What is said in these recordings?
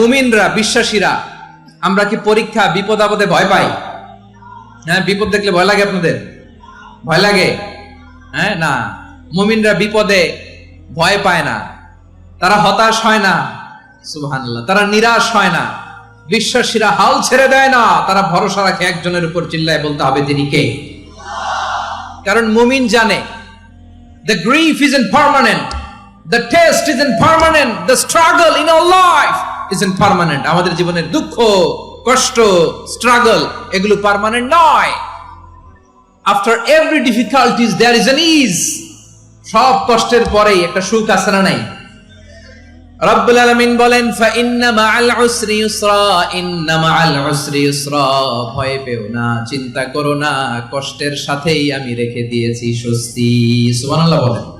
মুমিনরা, বিশ্বাসীরা, আমরা কি পরীক্ষা, বিপদ আপদে ভয় পাই? হ্যাঁ বিপদ দেখলে ভয় লাগে আপনাদের? ভয় লাগে? হ্যাঁ না। মুমিনরা বিপদে ভয় পায় না। তারা হতাশ হয় না। সুবহানাল্লাহ। তারা নিরাশ হয় না। বিশ্বাসীরা হাল ছেড়ে দেয় না। তারা ভরসা রাখে একজনের উপর চিল্লায় বলতে হবে তিনি কে? কারণ মুমিন জানে, the grief isn't permanent. The test isn't permanent. The struggle in our isn't permanent. আমাদের জীবনের দুঃখ, কষ্ট স্ট্রাগল এগুলো পার্মানেন্ট নয়। After every difficulties there is an ease সব কষ্টের পরেই একটা সুখ আছে না নাই? রব্বুল আলামিন বলেন ফা ইন্না মাআল উসরি ইউসরা, ইন্না মাআল উসরি ইউসরা। ভয় পেও না, চিন্তা করো না, কষ্টের সাথেই আমি রেখে দিয়েছি স্বস্তি। সুবহানাল্লাহ বলেন।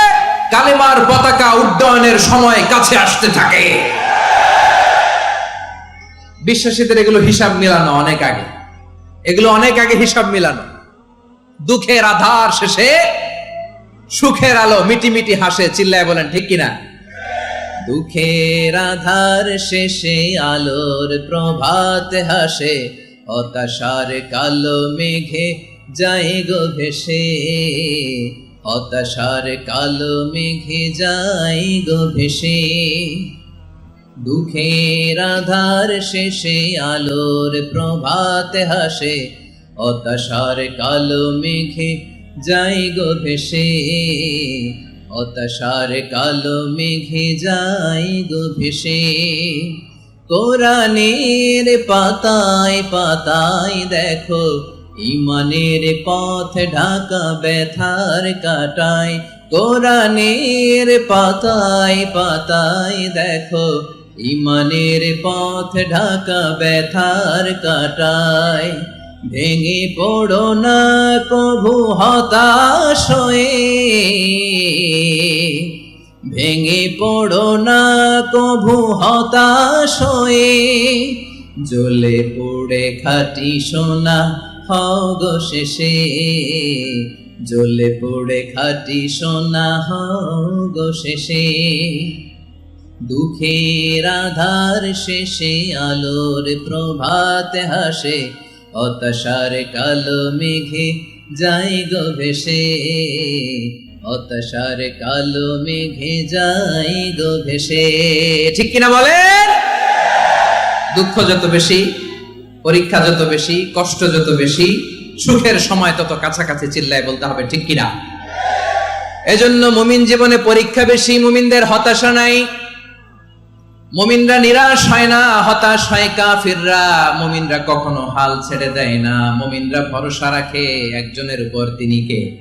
কালেমার পতাকা উড্ডয়নের সময় কাছে আসতে থাকে। বিশ্বাসীদের এগুলো হিসাব মিলানো অনেক আগে। এগুলো অনেক আগে হিসাব মিলানো। দুঃখের আধার শেষে সুখের আলো মিটি মিটি হাসে, চিল্লায় বলেন, ঠিক কিনা? দুঃখের আধার শেষে আলোর প্রভাত হাসে, হতাশার কালো মেঘে যায় গো ভেসে। হতাশার কালো মেঘে যায় গো ভেসে। দুঃখের আধার শেষে আলোর প্রভাত হাসে। হতাশার কালো মেঘে যাই গো ভেসে। হতাশার কালো মেঘে যাই গো ভেসে। কোরআনের পাতায় পাতায় দেখো ইমানের পথ ঢাকা ব্যথার কাটায়, কোরআনের পাতায় পাতায় দেখো, ইমানের পথ ঢাকা ব্যথার কাটায়। ভেঙে পড়ো না কভু হতাশ হয়ে, ভেঙে পড়ো না কভু হতাশ হয়ে, জ্বলে পড়ে খাটি সোনা শেষে। জ্বলে পড়ে খাটি সোনা হও গো শেষে। দুঃখের আধার শেষে আলোর প্রভাত হাসে। হতাশার কালো মেঘে যাই গো ভেসে। হতাশার কালো মেঘে যাই গো ভেসে। ঠিক কিনা বলেন? দুঃখ যত বেশি পরীক্ষা যত বেশি, কষ্ট যত বেশি, সুখের সময় তত কাছাকাছি চিল্লায় বলতে হবে, ঠিক কিনা? এজন্য মুমিন জীবনে পরীক্ষা বেশি, মুমিনদের হতাশা নাই। মুমিনরা নিরাশ হয় না, হতাশ হয় কাফিররা। মুমিনরা কখনো হাল ছেড়ে দেয় না, মুমিনরা ভরসা রাখে একজনের উপর তিনি কে?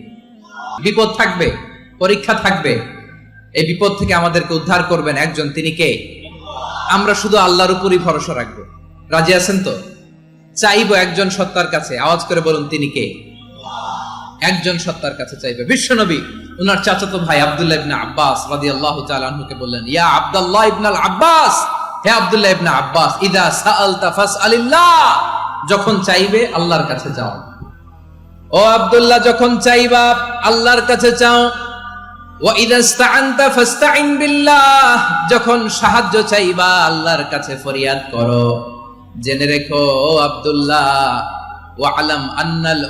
বিপদ থাকবে, পরীক্ষা থাকবে। এই বিপদ থেকে আমাদেরকে উদ্ধার করবেন একজন, তিনি কে? আমরা শুধু আল্লাহর উপরই ভরসা রাখব। রাজি আছেন তো? চাইব একজন সত্তার কাছে। আওয়াজ করে বলুন, তিনি কে? একজন সত্তার কাছে চাইবে। বিশ্বনবী, উনার চাচাতো ভাই আব্দুল্লাহ ইবনে আব্বাস রাদিয়াল্লাহু তাআলা আনহুকে বললেন, ইয়া আব্দুল্লাহ ইবনে আল আব্বাস, হে আব্দুল্লাহ ইবনে আব্বাস, ইদা সাআলতা ফাসআলিল্লাহ। যখন চাইবে, আল্লাহর কাছে যাও। ও আব্দুল্লাহ, যখন চাইবা, আল্লাহর কাছে চাও যখন সাহায্য চাইবা, আল্লাহর কাছে ফরিয়াদ করো। জেনে রেখো, ও আব্দুল্লাহ ও আলাম আন্নাল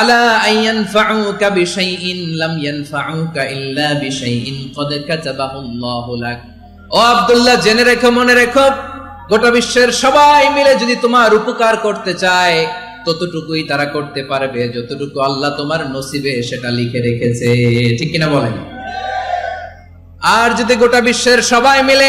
আলা বিশাইইন, লাম ইয়ানফাউকা ইল্লা বিশাইইন কাতাবাহুল্লাহু লাক। ও আব্দুল্লাহ, জেনে রেখো, মনে রেখো, গোটা বিশ্বের সবাই মিলে যদি তোমার উপকার করতে চায়, ততটুকুই তারা করতে পারবে, যতটুকু আল্লাহ তোমার নসিবে সেটা লিখে রেখেছে। ঠিক কিনা বলেন? আর যদি গোটা বিশ্বের সবাই মিলে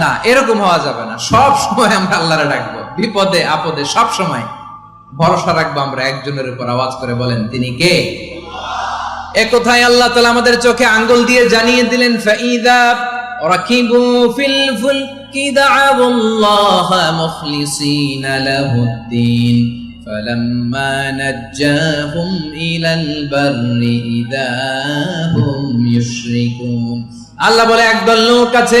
না এরকম হওয়া যাবে না সব সময় আমরা আল্লাহরে ডাকবো বিপদে আপদে সব সময় ভরসা রাখবো আমরা একজনের উপর আওয়াজ করে বলেন তিনি কে এ কথায় আল্লাহ তাআলা আমাদের চোখে আঙ্গুল দিয়ে জানিয়ে দিলেন ফাইদা রাকিবু ফিল ফুলকি দা'াবুল্লাহ মুখলিসিনা লাহুদ্দিন فلما نجاهم إلى البر إذا هم يشركون আল্লাহ বলে একদল লোক আছে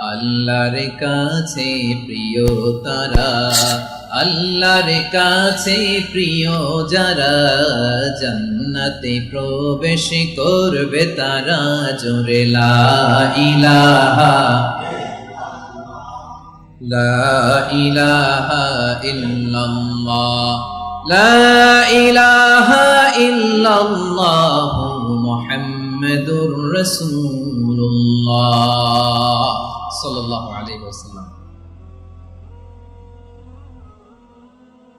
আল্লাহর কাছে প্রিয় তারা, আল্লাহর কাছে প্রিয় যারা, জান্নাতে প্রবেশ করবে তারা জোরে, লা ইলাহা লা ইলাহা ইল্লাল্লাহ, লা ইলাহা ইল্লাল্লাহু, মুহাম্মাদুর রাসূলুল্লাহ। সাল্লাল্লাহু আলী ওয়াসাল্লাম।